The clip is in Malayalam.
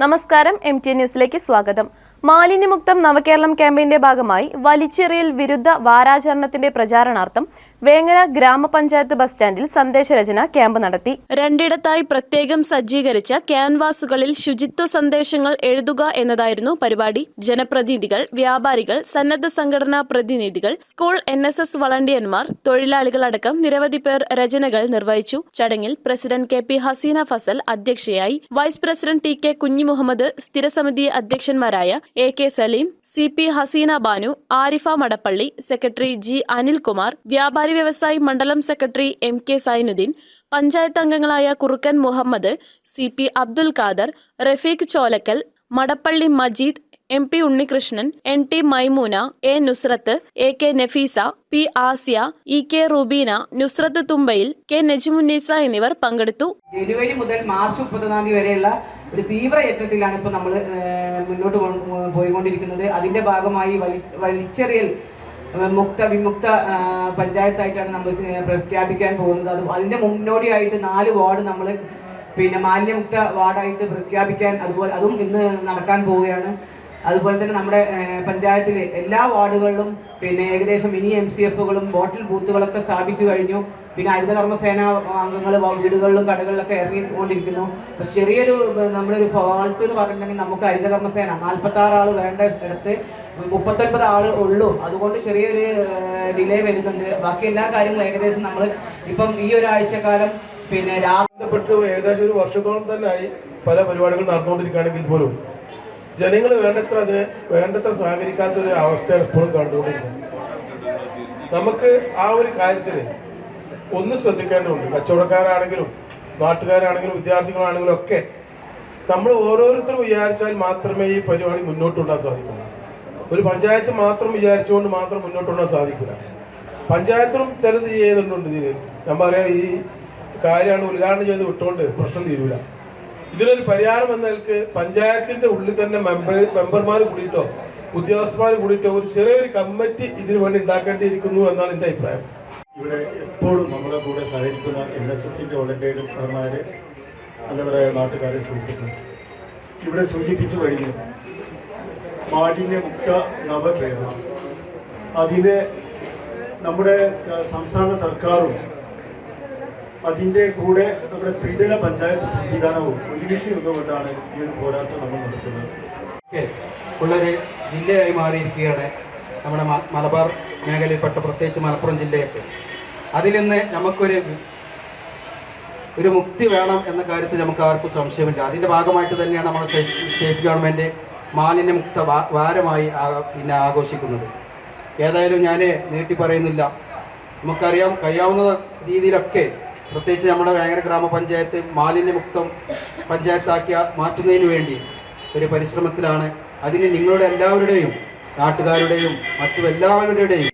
നമസ്കാരം എം ടി ന്യൂസിലേക്ക് സ്വാഗതം. മാലിന്യമുക്തം നവകേരളം ക്യാമ്പയിന്റെ ഭാഗമായി വലിച്ചെറിയൽ വിരുദ്ധ വാരാചരണത്തിന്റെ പ്രചാരണാർത്ഥം വേങ്ങര ഗ്രാമപഞ്ചായത്ത് ബസ് സ്റ്റാൻഡിൽ സന്ദേശരചന ക്യാമ്പ് നടത്തി. രണ്ടിടത്തായി പ്രത്യേകം സജ്ജീകരിച്ച ക്യാൻവാസുകളിൽ ശുചിത്വ സന്ദേശങ്ങൾ എഴുതുക എന്നതായിരുന്നു പരിപാടി. ജനപ്രതിനിധികൾ വ്യാപാരികൾ സന്നദ്ധ സംഘടനാ പ്രതിനിധികൾ സ്കൂൾ എൻ എസ് എസ് വളണ്ടിയന്മാർ തൊഴിലാളികളടക്കം നിരവധി പേർ രചനകൾ നിർവഹിച്ചു. ചടങ്ങിൽ president K P Haseena Fazal അധ്യക്ഷയായി vice president T K Kunhimuhammed സ്ഥിരസമിതി അധ്യക്ഷന്മാരായ A K Saleem C P Haseena Banu Arifa Madappally secretary G Anilkumar വ്യാപാരി വ്യവസായി മണ്ഡലം secretary M K Zainuddin panchayat അംഗങ്ങളായ Kurukkan Muhammad C P Abdul Khader Rafeeq Cholakkal Madappally Majeed M P Unnikrishnan N T Maimoona A Nusrath A K Nafeesa P Asiya E K Rubeena Nusrath തുമ്പയിൽ K Najimunnisa എന്നിവർ പങ്കെടുത്തു. ജനുവരി മുതൽ മാർച്ച് മുപ്പത്തൊന്നാം തീയതി വരെയുള്ള ഒരു തീവ്ര യത്നത്തിലാണ് ഇപ്പോൾ നമ്മൾ മുന്നോട്ട് പോയിക്കൊണ്ടിരിക്കുന്നത്. അതിന്റെ ഭാഗമായി വലി വലിച്ചെറിയൽ മുക്ത വിമുക്ത പഞ്ചായത്തായിട്ടാണ് നമ്മൾ പ്രഖ്യാപിക്കാൻ പോകുന്നത്. അത് അതിന്റെ മുന്നോടിയായിട്ട് നാല് വാർഡ് നമ്മൾ പിന്നെ മാലിന്യമുക്ത വാർഡായിട്ട് പ്രഖ്യാപിക്കാൻ അതുപോലെ അതും ഇന്ന് നടക്കാൻ പോവുകയാണ്. അതുപോലെ തന്നെ നമ്മുടെ പഞ്ചായത്തിലെ എല്ലാ വാർഡുകളിലും പിന്നെ ഏകദേശം മിനി എം സി എഫുകളും ബോട്ടിൽ ബൂത്തുകളൊക്കെ സ്ഥാപിച്ചു കഴിഞ്ഞു. പിന്നെ ഹരിതകർമ്മസേന അംഗങ്ങൾ വീടുകളിലും കടകളിലൊക്കെ ഇറങ്ങിക്കൊണ്ടിരിക്കുന്നു. പക്ഷെ ചെറിയൊരു നമ്മുടെ ഒരു ഫോൾട്ട് എന്ന് പറഞ്ഞിട്ടുണ്ടെങ്കിൽ നമുക്ക് ഹരിതകർമ്മസേന നാൽപ്പത്തി ആറ് ആൾ വേണ്ട സ്ഥലത്ത് മുപ്പത്തൊൻപത് ആൾ ഉള്ളൂ. അതുകൊണ്ട് ചെറിയൊരു ഡിലേ വരുന്നുണ്ട്. ബാക്കി എല്ലാ കാര്യങ്ങളും ഏകദേശം നമ്മൾ ഇപ്പം ഈ ഒരാഴ്ചക്കാലം പിന്നെ രാവിലെ ഏകദേശം ഒരു വർഷത്തോളം തന്നെ പല പരിപാടികൾ നടന്നുകൊണ്ടിരിക്കുകയാണെങ്കിൽ പോലും. ജനങ്ങൾ വേണ്ടത്ര അതിന് വേണ്ടത്ര സഹകരിക്കാത്ത ഒരു അവസ്ഥയാണ് ഇപ്പോഴും കണ്ടുകൊണ്ടിരിക്കുന്നത്. നമുക്ക് ആ ഒരു കാര്യത്തിൽ ഒന്ന് ശ്രദ്ധിക്കേണ്ടതുണ്ട്. കച്ചവടക്കാരാണെങ്കിലും നാട്ടുകാരാണെങ്കിലും വിദ്യാർത്ഥികളാണെങ്കിലും ഒക്കെ നമ്മൾ ഓരോരുത്തരും വിചാരിച്ചാൽ മാത്രമേ ഈ പരിപാടി മുന്നോട്ട് കൊണ്ടാൻ സാധിക്കുള്ളൂ. ഒരു പഞ്ചായത്ത് മാത്രം വിചാരിച്ചുകൊണ്ട് മാത്രം മുന്നോട്ട് കൊണ്ടാൻ സാധിക്കില്ല. പഞ്ചായത്തിനും ചിലത് ചെയ്യുന്നുണ്ട് ഇതിന് ഞാൻ പറയാം ഈ കാര്യമാണ് ഉദ്ഘാടനം ചെയ്ത് വിട്ടുകൊണ്ട് പ്രശ്നം തീരൂല. ഇതിനൊരു പരിഹാരം എന്ന നിലയ്ക്ക് പഞ്ചായത്തിന്റെ ഉള്ളിൽ തന്നെ മെമ്പർ മെമ്പർമാർ കൂടിയിട്ടോ ഉദ്യോഗസ്ഥന്മാർ കൂടിയിട്ടോ ഒരു ചെറിയൊരു കമ്മിറ്റി ഇതിനു വേണ്ടി ഉണ്ടാക്കേണ്ടിയിരിക്കുന്നു എന്നാണ് എന്റെ അഭിപ്രായം. ഇവിടെ എപ്പോഴും നമ്മുടെ കൂടെ സഹകരിക്കുന്ന എൻ എസ് എസിന്റെ വോളണ്ടിയർമാർ അതേപോലെ നാട്ടുകാരെ സൂചിപ്പിക്കുന്നു. ഇവിടെ സൂചിപ്പിച്ചു കഴിഞ്ഞു മാലിന്യമുക്ത നവകേരളം. അതിനെ നമ്മുടെ സംസ്ഥാന സർക്കാരും അതിന്റെ കൂടെ നമ്മുടെ ത്രിതല പഞ്ചായത്ത് സംവിധാനവും ഒരുമിച്ച് നിന്നുകൊണ്ടാണ് ഈ ഒരു പോരാട്ടം നമ്മൾ നടത്തുന്നത്. ഉള്ളൊരു ജില്ലയായി മാറിയിരിക്കുകയാണ് നമ്മുടെ മലബാർ മേഖലയിൽപ്പെട്ട പ്രത്യേകിച്ച് മലപ്പുറം ജില്ലയൊക്കെ. അതിൽ നിന്ന് നമുക്കൊരു ഒരു മുക്തി വേണം എന്ന കാര്യത്തിൽ നമുക്ക് ആർക്കും സംശയമില്ല. അതിന്റെ ഭാഗമായിട്ട് തന്നെയാണ് നമ്മുടെ സ്റ്റേറ്റ് ഗവൺമെന്റ് മാലിന്യമുക്ത വാരമായി പിന്നെ ആഘോഷിക്കുന്നത്. ഏതായാലും ഞാൻ നീട്ടി പറയുന്നില്ല. നമുക്കറിയാം കഴിയാവുന്ന രീതിയിലൊക്കെ പ്രത്യേകിച്ച് നമ്മുടെ വേങ്ങര ഗ്രാമപഞ്ചായത്ത് മാലിന്യമുക്തം പഞ്ചായത്താക്കി മാറ്റുന്നതിന് വേണ്ടി ഒരു പരിശ്രമത്തിലാണ്. അതിന് നിങ്ങളുടെ എല്ലാവരുടെയും നാട്ടുകാരുടെയും മറ്റു എല്ലാവരുടെയും